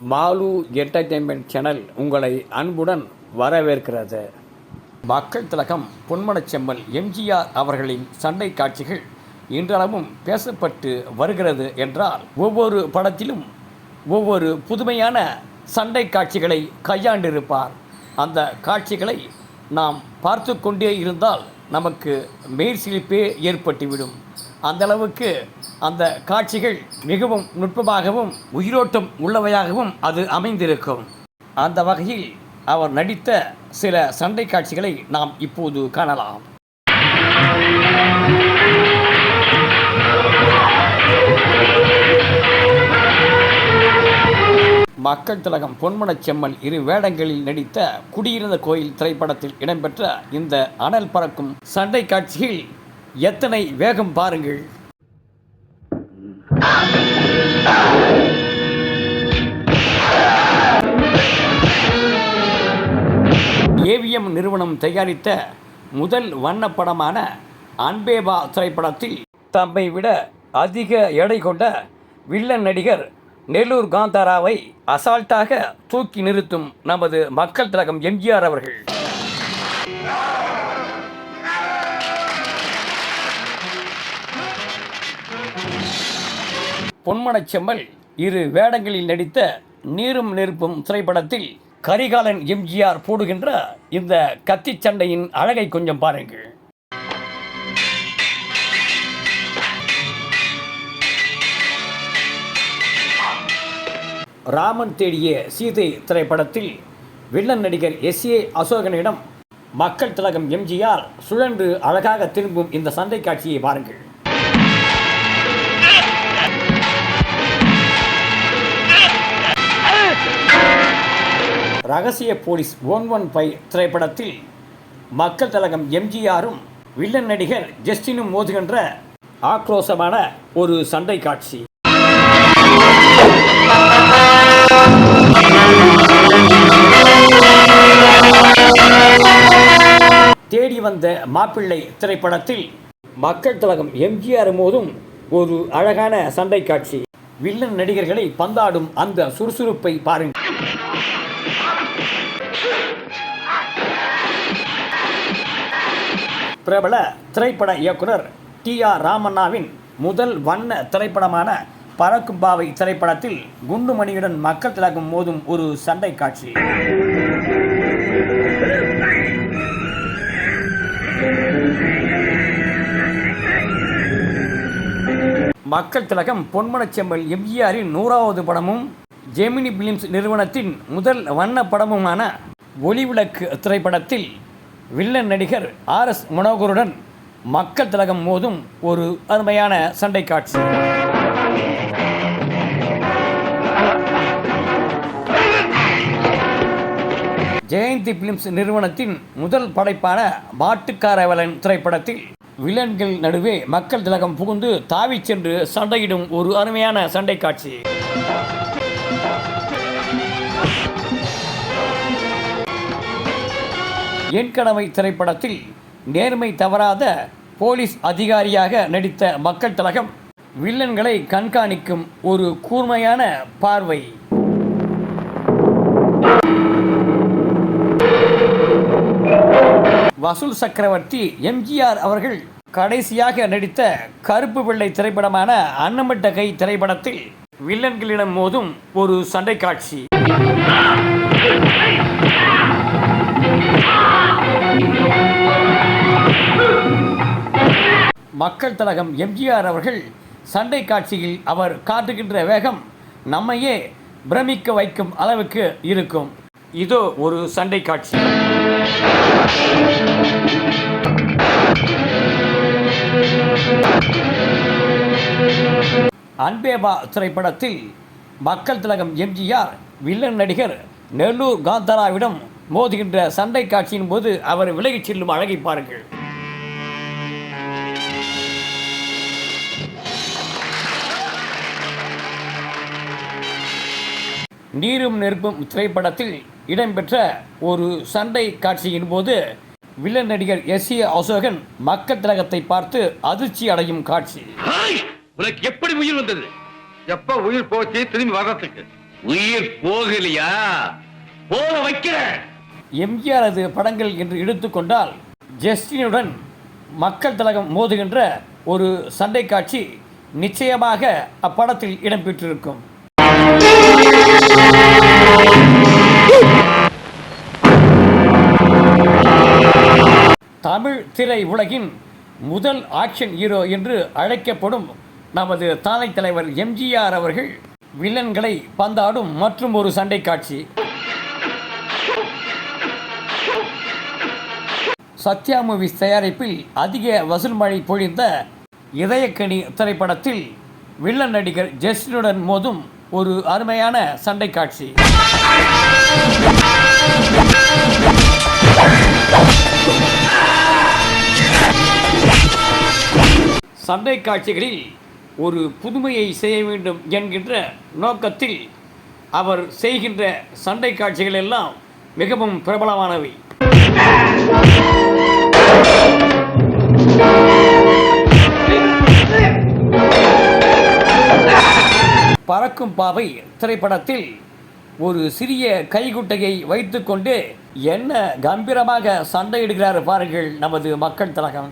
Mall entertainment channel உங்களை அன்புடன் வரவேற்கிறது. மக்கள் திலகம் பொன்மனச் செம்மல் எம்ஜிஆர் அவர்களின் சண்டை காட்சிகள் இன்றளவும் பேசப்பட்டு வருகிறது என்றால் ஒவ்வொரு படத்திலும் ஒவ்வொரு புதுமையான சண்டை காட்சிகளை கையாண்டிருப்பார். அந்த காட்சிகளை நாம் பார்த்து கொண்டே இருந்தால் நமக்கு மேற்சிலிப்பே ஏற்பட்டுவிடும். அந்த அளவுக்கு அந்த காட்சிகள் மிகவும் நுட்பமாகவும் உயிரோட்டம் உள்ளவையாகவும் அது அமைந்திருக்கும். அந்த வகையில் அவர் நடித்த சில சண்டை காட்சிகளை நாம் இப்போது காணலாம். மக்கள் திலகம் பொன்மனச் செம்மன் இரு வேடங்களில் நடித்த குடியிருந்த கோயில் திரைப்படத்தில் இடம்பெற்ற இந்த அனல் பறக்கும் சண்டை காட்சியில் எத்தனை வேகம் பாருங்கள். ஏவிஎம் நிறுவனம் தயாரித்த முதல் வண்ணப்படமான அன்பேபா திரைப்படத்தில் தம்மை விட அதிக எடை கொண்ட வில்லன் நடிகர் நெல்லூர் காந்தாராவை அசால்ட்டாக தூக்கி நிறுத்தும் நமது மக்கள் திலகம் எம்ஜிஆர் அவர்கள். பொன்மனச் செம்மல் இரு வேடங்களில் நடித்த நீரும் நெருப்பும் திரைப்படத்தில் கரிகாலன் எம்ஜிஆர் போடுகின்ற இந்த கத்தி சண்டையின் அழகை கொஞ்சம் பாருங்கள். ராமன் தேடிய சீதை திரைப்படத்தில் வில்லன் நடிகர் எஸ் ஏ அசோகனிடம் மக்கள் திலகம் எம்ஜிஆர் சுழன்று அழகாக திரும்பும் இந்த சண்டை காட்சியை பாருங்கள். ரகசிய போலீஸ் ஒன் ஒன் ஃபைவ் திரைப்படத்தில் மக்கள் தலகம் எம்ஜிஆரும் வில்லன் நடிகர் ஜஸ்டினும் மோதுகின்ற ஆக்ரோஷமான ஒரு சண்டை காட்சி. தேடி வந்த மாப்பிள்ளை திரைப்படத்தில் மக்கள் தலகம் எம்ஜிஆர் மோதும் ஒரு அழகான சண்டை காட்சி. வில்லன் நடிகர்களை பந்தாடும் அந்த சுறுசுறுப்பை பாருங்கள். பிரபல திரைப்பட இயக்குனர் டி ஆர் ராமண்ணாவின் முதல் வண்ண திரைப்படமான பறக்கும் பாவை திரைப்படத்தில் குண்டுமணியுடன் மக்கள் திலகம் மோதும் ஒரு சண்டை காட்சி. மக்கள் திலகம் பொன்மனச்செம்பல் எம்ஜிஆரின் நூறாவது படமும் ஜெமினி பிலிம்ஸ் நிறுவனத்தின் முதல் வண்ண படமுமான ஒளிவிளக்கு திரைப்படத்தில் வில்லன் நடிகர் ஆர் எஸ் மனோகருடன் மக்கள் திலகம் மோதும் ஒரு அருமையான சண்டை காட்சி. ஜெயந்தி பிலிம்ஸ் நிறுவனத்தின் முதல் படைப்பான மாட்டுக்காரவலன் திரைப்படத்தில் வில்லன்கள் நடுவே மக்கள் திலகம் புகுந்து தாவிச் சென்று சண்டையிடும் ஒரு அருமையான சண்டை காட்சி. என் கனவை திரைப்படத்தில் நேர்மை தவறாத போலீஸ் அதிகாரியாக நடித்த மக்கள் தலகம் வில்லன்களை கண்காணிக்கும் ஒரு கூர்மையான பார்வை. வசூல் சக்கரவர்த்தி எம்ஜிஆர் அவர்கள் கடைசியாக நடித்த கருப்பு வெள்ளை திரைப்படமான அன்னமிட்ட கை திரைப்படத்தில் வில்லன்களிடம் மோதும் ஒரு சண்டை காட்சி மக்கள் தலகம் எம்ஜிஆர் அவர்கள் சண்டை காட்சியில் அவர் காட்டுகின்ற வேகம் நம்மையே பிரமிக்க வைக்கும் அளவுக்கு இருக்கும். இதோ ஒரு சண்டை காட்சி. அன்பேபா திரைப்படத்தில் மக்கள் திலகம் எம்ஜிஆர் வில்லன் நடிகர் நெல்லூர் காந்தராவிடம் மோதுகின்ற சண்டை காட்சியின் போது அவர் விலகிச் செல்லும் அழகை பாருங்கள். நீரும் நெருப்பும் திரைப்படத்தில் இடம்பெற்ற ஒரு சண்டை காட்சியின் போது வில்லன் நடிகர் எஸ் ஏ அசோகன் மக்கள் திலகத்தை பார்த்து அதிர்ச்சி அடையும் காட்சி! உனக்கு எப்படி உயிர் வந்தது? எப்ப உயிர் போச்சு திரும்பி வர்றதுக்கு? உயிர் போகலையா? போக வைக்கிறேன் எம்ஜிஆரது படங்கள் என்று எடுத்துக்கொண்டால் ஜஸ்டினுடன் மக்கள் திலகம் மோதுகின்ற ஒரு சண்டை காட்சி நிச்சயமாக அப்படத்தில் இடம்பெற்றிருக்கும். தமிழ் திரை உலகின் முதல் ஆக்ஷன் ஹீரோ என்று அழைக்கப்படும் நமது தானை தலைவர் எம்ஜிஆர் அவர்கள் வில்லன்களை பந்தாடும் மற்றும் ஒரு சண்டை காட்சி. சத்யா மூவிஸ் தயாரிப்பில் அதிக வசூல் மழை பொழிந்த இதயக்கனி திரைப்படத்தில் வில்லன் நடிகர் ஜெஸ்டினுடன் மோதும் ஒரு அருமையான சண்டை காட்சி. சண்டை காட்சிகளில் ஒரு புதுமையை செய்ய வேண்டும் என்கின்ற நோக்கத்தில் அவர் செய்கின்ற சண்டை காட்சிகள் எல்லாம் மிகவும் பிரபலமானவை. பறக்கும் பாவை திரைப்படத்தில் ஒரு சிறிய கைகுட்டையை வைத்துக்கொண்டு என்ன கம்பீரமாக சண்டையிடுகிறார் பாருங்கள் நமது மக்கள் தலகம்.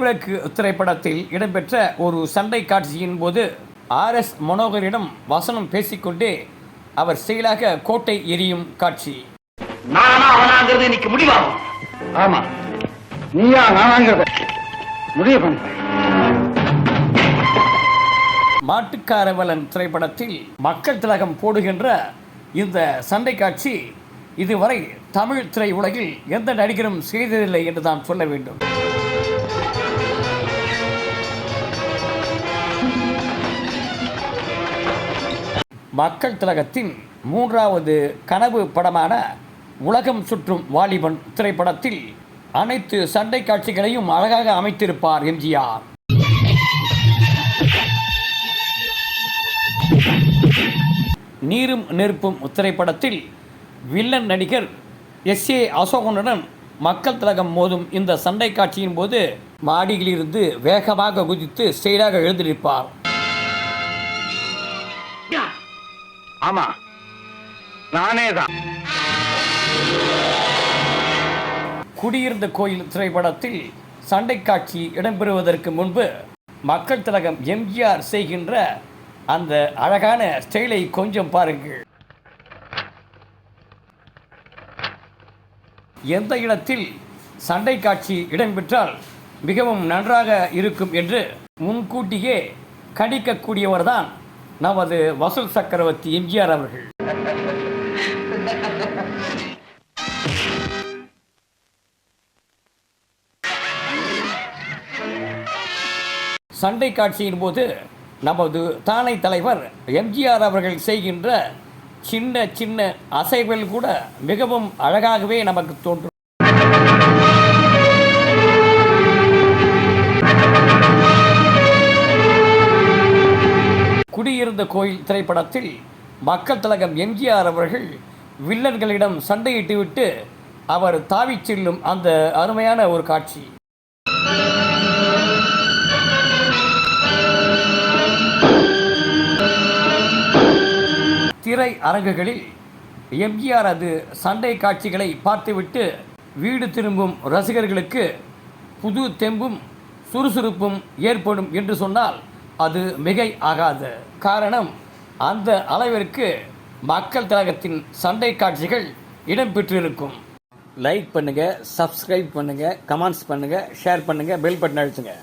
ஒளிவிளக்கு திரைப்படத்தில் இடம்பெற்ற ஒரு சண்டை காட்சியின் போது ஆர் எஸ் மனோகரிடம் வசனம் பேசிக்கொண்டே அவர் செயலாக கோட்டை எரியும் காட்சி. நானா அவனாங்கிறது இன்னைக்கு முடிவாகும். ஆமா. நீயா நானாங்கிறத முடிவு பண்றேன் மாட்டுக்காரவலன் திரைப்படத்தில் மக்கள் திலகம் போடுகின்ற இந்த சண்டை காட்சி இதுவரை தமிழ் திரை உலகில் எந்த நடிகரும் செய்ததில்லை என்று தான் சொல்ல வேண்டும். மக்கள் திலகத்தின் மூன்றாவது கனவு படமான உலகம் சுற்றும் வாலிபன் திரைப்படத்தில் அனைத்து சண்டை காட்சிகளையும் அழகாக அமைத்திருப்பார் எம்ஜிஆர். நீரும் நெருப்பும் திரைப்படத்தில் வில்லன் நடிகர் எஸ் ஏ அசோகனுடன் மக்கள் திலகம் மோதும் இந்த சண்டை காட்சியின் போது மாடியிலிருந்து வேகமாக குதித்து ஸ்டைலாக எழுந்திருப்பார். ஆமா. நானே தான் குடியிருந்த கோயில் திரைப்படத்தில் சண்டை காட்சி இடம்பெறுவதற்கு முன்பு மக்கள் திலகம் எம்ஜிஆர் செய்கின்ற அந்த அழகான ஸ்டைலை கொஞ்சம் பாருங்கள். எந்த இடத்தில் சண்டை காட்சி இடம்பெற்றால் மிகவும் நன்றாக இருக்கும் என்று முன்கூட்டியே கணிக்கக்கூடியவர்தான் நமது வசூல் சக்கரவர்த்தி எம்ஜிஆர் அவர்கள். சண்டை காட்சியின் போது நமது தானை தலைவர் எம்ஜிஆர் அவர்கள் செய்கின்ற சின்ன சின்ன அசைவுகள் கூட மிகவும் அழகாகவே நமக்கு தோன்றும் குடியிருந்த கோயில் திரைப்படத்தில் மக்கள் தலகம் எம்ஜிஆர் அவர்கள் வில்லன்களிடம் சண்டையிட்டுவிட்டு அவர் தாவிச் செல்லும் அந்த அருமையான ஒரு காட்சி. திரை அரங்குகளில் எம்ஜிஆர் அது சண்டை காட்சிகளை பார்த்துவிட்டு வீடு திரும்பும் ரசிகர்களுக்கு புது தெம்பும் சுறுசுறுப்பும் ஏற்படும் என்று சொன்னால் அது மிகை ஆகாது காரணம் அந்த அளவிற்கு மக்கள் திலகத்தின் சண்டை காட்சிகள் இடம்பெற்றிருக்கும் லைக் பண்ணுங்கள் சப்ஸ்கிரைப் பண்ணுங்கள் கமெண்ட்ஸ் பண்ணுங்கள் ஷேர் பண்ணுங்கள் பெல் பட்டன் அழுத்துங்க.